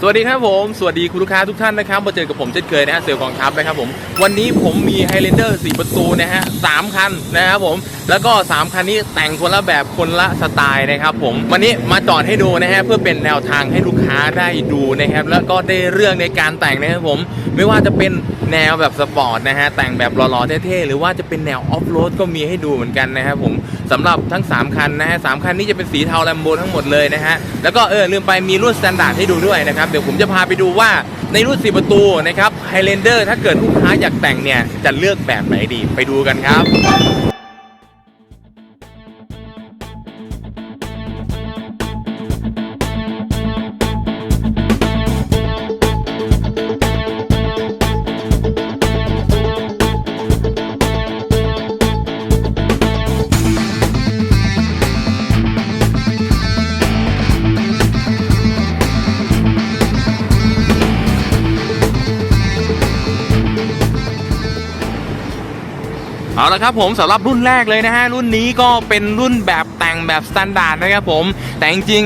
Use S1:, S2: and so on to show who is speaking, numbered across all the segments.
S1: สวัสดีครับผม สวัสดีคุณลูกค้าทุกท่านนะครับ มาเจอกับผมเช่นเคยนะฮะเซลล์กองทัพนะครับผม วันนี้ผมมี Highlander 4ประตูนะฮะสามคันนะครับผม แล้วก็ 3 คันนี้แต่งคนละแบบคนละสไตล์นะครับผม วันนี้มาจอดให้ดูนะฮะเพื่อเป็นแนวทางให้ลูกค้าได้ดูนะครับ แล้วก็ได้เรื่องในการแต่งนะครับผม ไม่ว่าจะเป็นแนวแบบสปอร์ตนะฮะแต่งแบบหล่อๆเท่ๆหรือว่าจะเป็นแนวออฟโรดก็มีให้ดูเหมือนกันนะครับผม สำหรับทั้ง 3 คันนะฮะสามคันนี้จะเป็นสีเทาแลมโบทั้งหมดเลยนะฮะ แล้วก็เออลืมไปมีรุ่นสแตนดาร์ดให้ดูด้วยนะครับ เดี๋ยวผมจะพาไปดูว่าในรุ่น 4 ประตูนะครับไฮเลนเดอร์ถ้าเกิดลูกค้าอยากแต่งเนี่ย จะเลือกแบบไหนดีไปดูกันครับ เอาละครับผมสำหรับรุ่นแรกเลยนะฮะรุ่นนี้ก็เป็นรุ่นแบบแต่งแบบสแตนดาร์ดนะครับผมแต่จริง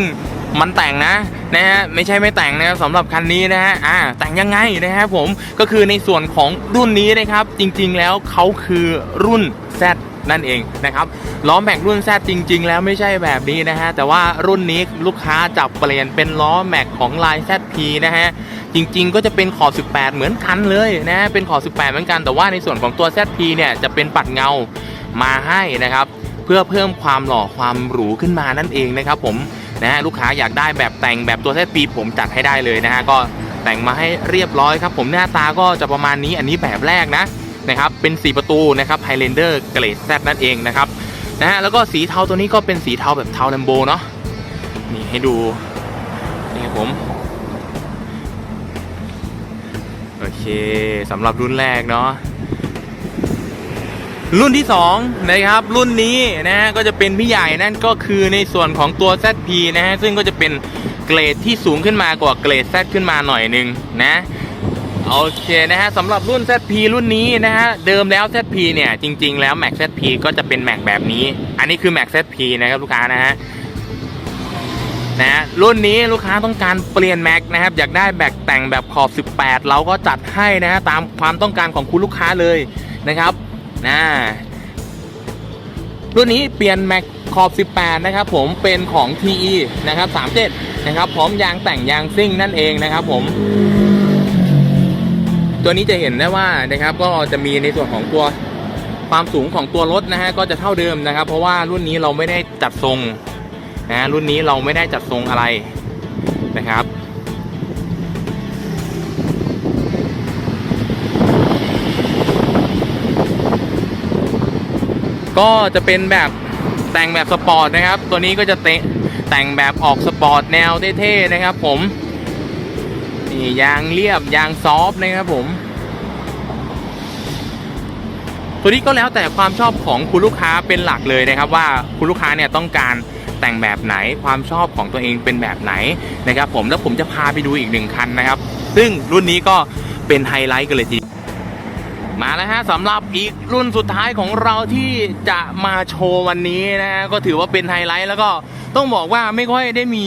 S1: มันแต่งนะนะฮะไม่ใช่ไม่แต่งนะครับสำหรับคันนี้นะฮะอ่าแต่งยังไงนะครับผมก็คือในส่วนของรุ่นนี้นะครับจริงๆแล้วเขาคือรุ่น Z นั่นเองนะครับล้อแม็กรุ่น Z จริง ๆ แล้วไม่ใช่แบบนี้นะฮะแต่ว่ารุ่นนี้ลูกค้าจับเปลี่ยนเป็นล้อแม็กของลาย ZP นะฮะ จริงๆ ก็จะเป็นขอบ 18 เหมือนกันเลยนะเป็นขอบ 18 เหมือนกันแต่ว่าในส่วนของตัว ZP เนี่ยจะเป็นปัดเงามาให้นะครับ เพื่อเพิ่มความหล่อความหรูขึ้นมานั่นเองนะครับ ผมนะฮะลูกค้าอยากได้แบบแต่งแบบตัว ZP ผมจัดให้ได้เลยนะฮะก็แต่งมาให้เรียบร้อยครับ ผมหน้าตาก็จะประมาณนี้อันนี้แบบแรกนะนะครับเป็น 4 ประตูนะครับ Highlander เกรด Z นั่นเองนะครับนะฮะแล้วก็สีเทาตัวนี้ก็เป็นสีเทาแบบเทาแลมโบเนาะนี่ให้ดูนี่ครับผม เคสำหรับรุ่นแรกเนาะรุ่นที่2นะครับรุ่นนี้นะฮะก็จะเป็นพี่ใหญ่นั่นก็คือในส่วนของตัว ZP นะฮะซึ่งก็จะเป็นเกรดที่สูงขึ้นมากว่าเกรด Z ขึ้นมาหน่อยหนึ่งนะโอเคนะฮะสำหรับรุ่น ZP รุ่นนี้นะฮะเดิมแล้ว ZP เนี่ยจริง ๆ แล้ว Max ZP ก็จะเป็น Max แบบนี้ อันนี้คือ Max ZP นะครับลูกค้านะฮะ นะรุ่นนี้ลูกค้าต้องการเปลี่ยนแม็กนะครับอยากได้แบกแต่งแบบขอบ 18 เราก็จัดให้นะฮะตามความต้องการของคุณลูกค้าเลยนะครับนะรุ่นนี้เปลี่ยนแม็กขอบ 18 นะครับผมเป็นของ TE นะครับ 37 นะครับ พร้อมยางแต่งยางซิ่งนั่นเองนะครับผม ตัวนี้จะเห็นได้ว่านะครับก็จะมีในส่วนของตัวความสูงของตัวรถนะฮะก็จะเท่าเดิมนะครับ เพราะว่ารุ่นนี้เราไม่ได้จัดทรง นะรุ่นนี้เราไม่ได้จัดทรงอะไรนะครับก็จะเป็นแบบแต่งแบบสปอร์ตนะครับ ตัวนี้ก็จะเตะแต่งแบบออกสปอร์ตแนวเท่ๆนะครับ ผมนี่ยางเรียบยางซอฟต์นะครับผม ตัวนี้ก็แล้วแต่ความชอบของคุณลูกค้าเป็นหลักเลยนะครับ ว่าคุณลูกค้าเนี่ยต้องการ แต่งแบบไหนความชอบของตัวเองเป็นแบบไหนนะครับผมแล้วผมจะพาไปดูอีกหนึ่งคันนะครับ ซึ่งรุ่นนี้ก็เป็นไฮไลท์กันเลยทีมาแล้วฮะสำหรับอีกรุ่นสุดท้ายของเราที่จะมาโชว์วันนี้นะฮะก็ถือว่าเป็นไฮไลท์แล้วก็ต้องบอกว่าไม่ค่อยได้มี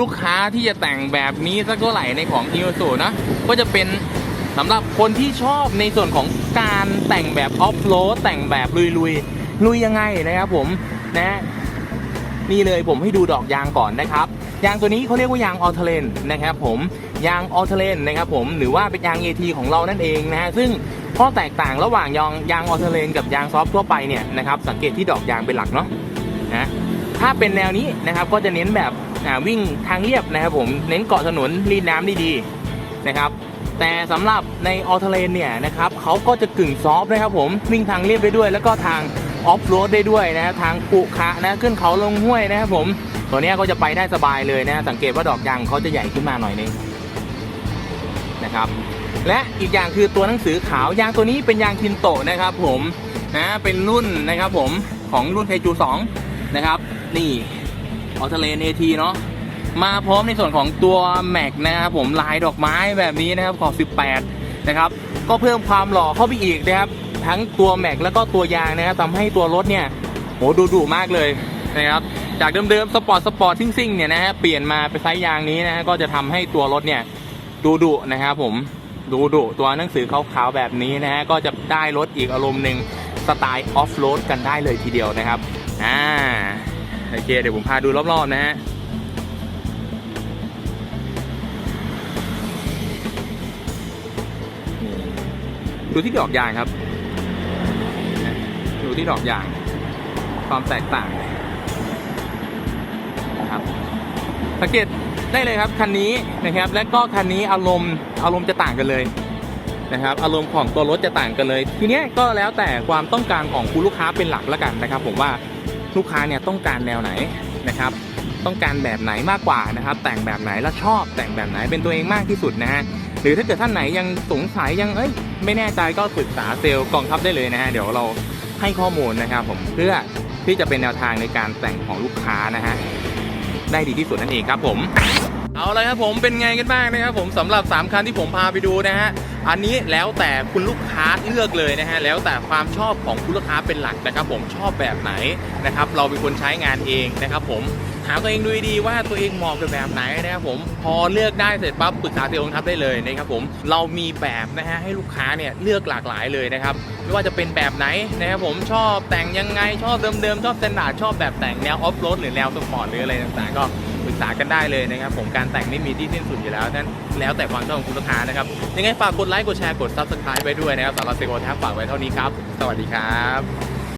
S1: ลูกค้าที่จะแต่งแบบนี้สักเท่าไหร่ในของอีโอสูนะก็จะเป็นสำหรับคนที่ชอบในส่วนของการแต่งแบบออฟโรดแต่งแบบลุยลุยๆลุยยังไงนะครับผมนะ นี่เลยผมให้ดูดอกยางก่อนนะครับยางตัวนี้เขาเรียกว่ายางออเทเลนนะครับผมยางออเทเลนนะครับผมหรือว่าเป็นยาง AT ของเรานั่นเองนะฮะซึ่งข้อแตกต่างระหว่างยางยางออเทเลนกับยางซอฟทั่วไปเนี่ยนะครับสังเกตที่ดอกยางเป็นหลักเนาะนะถ้าเป็นแนวนี้นะครับก็จะเน้นแบบวิ่งทางเรียบนะครับผมเน้นเกาะถนนรีดน้ำได้ดีนะครับแต่สำหรับในออเทเลนเนี่ยนะครับเขาก็จะกึ่งซอฟนะครับผมวิ่งทางเรียบได้ด้วย แล้วก็ทาง ออฟโรดได้ด้วยนะทางปุขะนะขึ้นเขาลงห้วยนะครับผม ตัวนี้ก็จะไปได้สบายเลยนะสังเกตว่าดอกยางเขาจะใหญ่ขึ้นมาหน่อยนึงนะครับ และอีกอย่างคือตัวหนังสือขาวยางตัวนี้เป็นยางคินโตะนะครับ ผมนะเป็นรุ่นนะครับ ผมของรุ่นไทจู2นะครับ นี่ออเทเลนเอทีเนาะมาพร้อมในส่วนของตัวแม็กนะครับผมลายดอกไม้แบบนี้นะครับขอบ18 นะครับ ก็เพิ่มความหล่อเข้าไปอีกนะครับ ทั้งตัวแม็กแล้วก็ตัวยางนะครับทำให้ตัวรถเนี่ยโหดูดุมากเลยนะครับจากเดิมๆสปอร์ตสปอร์ตซิ่งๆเนี่ยนะฮะเปลี่ยนมาเป็นไซส์ยางนี้นะฮะก็จะทำให้ตัวรถเนี่ยดูดุนะครับผมดูดุตัวหนังสือขาวๆแบบนี้นะฮะก็จะได้รถอีกอารมณ์หนึ่งสไตล์ออฟโรดกันได้เลยทีเดียวนะครับอ่าโอเคเดี๋ยวผมพาดูรอบๆนะฮะดูที่ดอกยางครับ ดูที่ดอกยาง ความแตกต่างนะครับสังเกตได้เลยครับคันนี้นะครับ และก็คันนี้อารมณ์อารมณ์จะต่างกันเลยนะครับ อารมณ์ของตัวรถจะต่างกันเลย ทีเนี้ยก็แล้วแต่ความต้องการของคุณลูกค้าเป็นหลักแล้วกันนะครับ ผมว่าลูกค้าเนี่ยต้องการแนวไหนนะครับ ต้องการแบบไหนมากกว่านะครับ แต่งแบบไหนแล้วชอบแต่งแบบไหนเป็นตัวเองมากที่สุดนะฮะหรือถ้าเกิดท่านไหนยังสงสัยยังเอ้ยไม่แน่ใจก็ปรึกษาเซลล์กองทัพได้เลยนะฮะเดี๋ยวเรา ให้ข้อมูลนะครับผมเพื่อที่จะเป็นแนวทางในการแต่งของลูกค้านะฮะได้ดีที่สุดนั่นเองครับผม เอาละครับผมเป็นไงกันบ้างนะครับผมสำหรับ 3 คันที่ผมพาไปดูนะฮะอันนี้แล้วแต่คุณลูกค้าเลือกเลยนะฮะแล้วแต่ความชอบของคุณลูกค้าเป็นหลักนะครับผมชอบแบบไหนนะครับเราเป็นคนใช้งานเองนะครับผมหาตัวเองดูดีว่าตัวเองเหมาะกับแบบไหนนะครับผมพอเลือกได้เสร็จปั๊บปรึกษาเซลล์กองทัพได้เลยนะครับผมเรามีแบบนะฮะให้ลูกค้าเนี่ยเลือกหลากหลายเลยนะครับไม่ว่าจะเป็นแบบไหนนะครับผมชอบแต่งยังไงชอบเดิมๆชอบสแตนดาร์ดชอบแบบแต่งแนวออฟโรดหรือแนวสปอร์ตหรืออะไรต่างๆก็ปรึกษากันได้เลยนะครับผมการแต่งไม่มีที่สิ้นสุดอยู่แล้วนั้นแล้วแต่ความชอบของคุณลูกค้านะครับยังไงฝากกดไลค์กดแชร์กด subscribe ไว้ด้วยนะครับสำหรับเซโกแท็บฝากไว้เท่านี้ครับ สวัสดีครับ